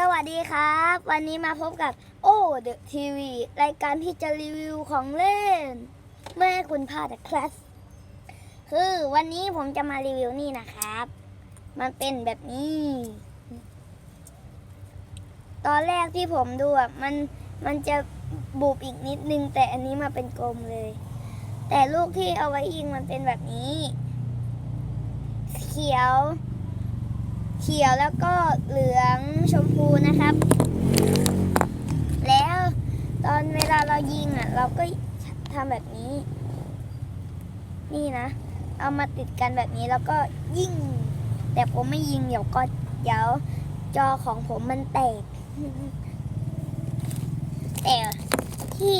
สวัสดีครับ วันนี้มาพบกับโอ้เดอะทีวีรายการที่จะรีวิวของเล่น เมื่อคุณพลาดครับคือวันนี้ผมจะมารีวิวนี่นะครับ มันเป็นแบบนี้ ตอนแรกที่ผมดูอะมันมันจะบุบอีกนิดนึง แต่อันนี้มาเป็นกลมเลย แต่ลูกที่เอาไว้ยิงมันเป็นแบบนี้ เขียว เขียวแล้วก็เหลืองชมพูนะครับ แล้วตอนเวลาเรายิงอะ เราก็ทำแบบนี้ นี่นะ เอามาติดกันแบบนี้แล้วก็ยิง แต่ผมไม่ยิงเดี๋ยวก็เดี๋ยวจอของผมมันแตก แต่ที่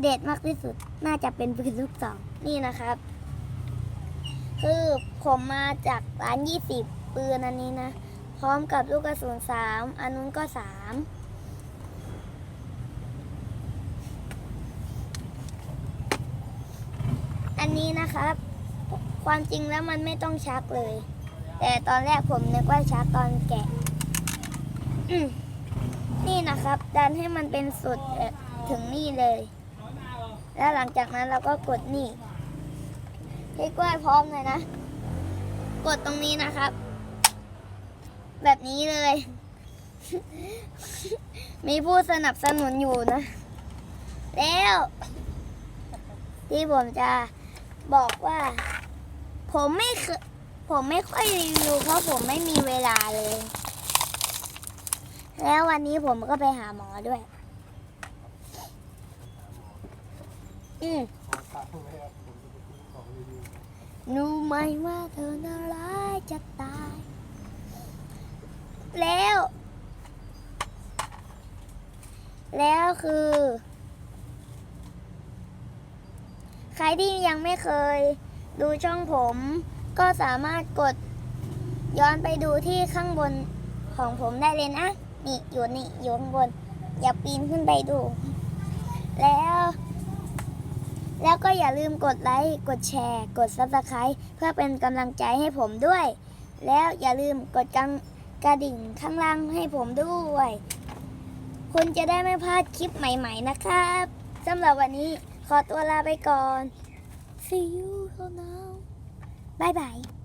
เด็ดมากที่สุดน่าจะเป็นปืนลูกซองนี่นะครับ ผมมาจากร้าน 20 ปืนอันนี้นะ พร้อมกับลูกกระสุน3อันนู้นก็ 3 อันนี้นะครับ ความจริงแล้วมันไม่ต้องชักเลย แต่ตอนแรกผมนึกว่าชักตอนแกะนี่นะครับ ดันให้มันเป็นสุดถึงนี่เลย แล้วหลังจากนั้นเราก็กดนี่พี่กล้วยพร้อมเลยนะ กดตรงนี้นะครับ แบบนี้เลย มีผู้สนับสนุนอยู่นะ แล้ว ที่ผมจะบอกว่า ผมไม่เคยผมไม่ค่อยรีวิวเพราะผมไม่มีเวลาเลย แล้ววันนี้ผมก็ไปหาหมอด้วย อืม รู้ไหมว่าเธอน่าร้ายจะตาย แล้ว แล้วคือ ใครที่ยังไม่เคยดูช่องผม ก็สามารถกดย้อนไปดูที่ข้างบนของผมได้เลยนะ นี่อยู่นี่อยู่ข้างบน อย่าปีนขึ้นไปดู แล้ว แล้วก็อย่าลืมกดไลค์ กดแชร์ กด Subscribe เพื่อเป็นกำลังใจให้ผมด้วย แล้วอย่าลืมกดกังกระดิ่งข้างล่างให้ผมด้วย คุณจะได้ไม่พลาดคลิปใหม่ๆนะครับสำหรับวันนี้ขอตัวลาไปก่อน See you for now บายบาย